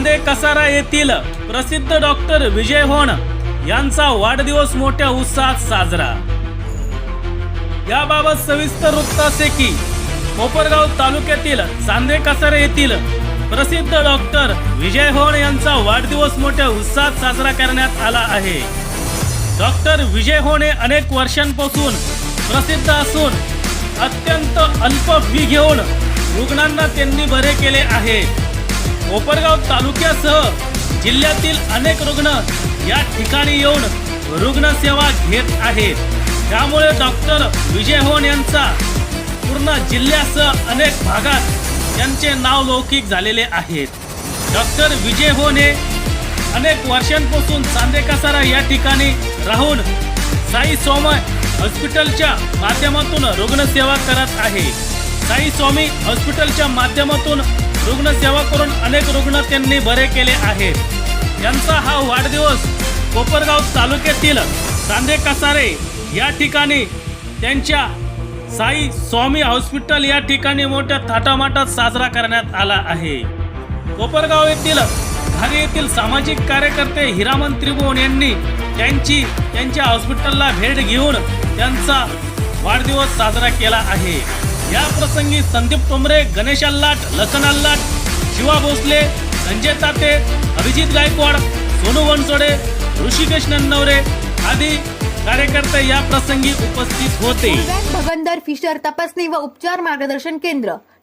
चांदे कसारा येथील प्रसिद्ध डॉक्टर विजय होण यांचा वाढदिवस मोठ्या उत्साहात साजरा. याबाबत सविस्तर वृत्त असे की कोपरगाव तालुक्यातील चांदे कसारा येथील प्रसिद्ध डॉक्टर विजय होण यांचा वाढदिवस मोठ्या उत्साहात साजरा करण्यात आला आहे. डॉक्टर विजय होणे अनेक वर्षांपासून प्रसिद्ध असून अत्यंत अल्प फी घेऊन रुग्णांना त्यांनी बरे केले आहे. कोपरगाव तालुक्यासह जिल्ह्यातील अनेक रुग्ण या ठिकाणी येऊन रुग्णसेवा घेत आहेत. त्यामुळे डॉक्टर विजय होन यांचा पूर्ण जिल्ह्यासह अनेक भागात त्यांचे नाव लौकिक झालेले आहेत. डॉक्टर विजय होन हे अनेक वर्षांपासून चांदे कसारा या ठिकाणी राहून साई सोमय हॉस्पिटलच्या माध्यमातून रुग्णसेवा करत आहे. साई स्वामी हॉस्पिटलच्या माध्यमातून रुग्णसेवा करून अनेक रुग्ण त्यांनी बरे केले आहेत. यांचा हा वाढदिवस कोपरगाव तालुक्यातील चांदे कसारे या ठिकाणी त्यांच्या साई स्वामी हॉस्पिटल या ठिकाणी मोठ्या थाटामाटात साजरा करण्यात आला आहे. कोपरगाव येथील घारी येथील सामाजिक कार्यकर्ते हिरामन त्रिभुवन यांनी त्यांची त्यांच्या हॉस्पिटलला भेट घेऊन त्यांचा वाढदिवस साजरा केला आहे. या प्रसंगी संदीप तोमरे गणेश अल्लाट लखन अल्लाट शिवा भोसले संजय ताते अभिजित गायकवाड सोनू वनसोडे ऋषिकेश नन्नवरे आदी कार्यकर्ते या प्रसंगी उपस्थित होते. भगंदर फिशर तपासणी व उपचार मार्गदर्शन केंद्र.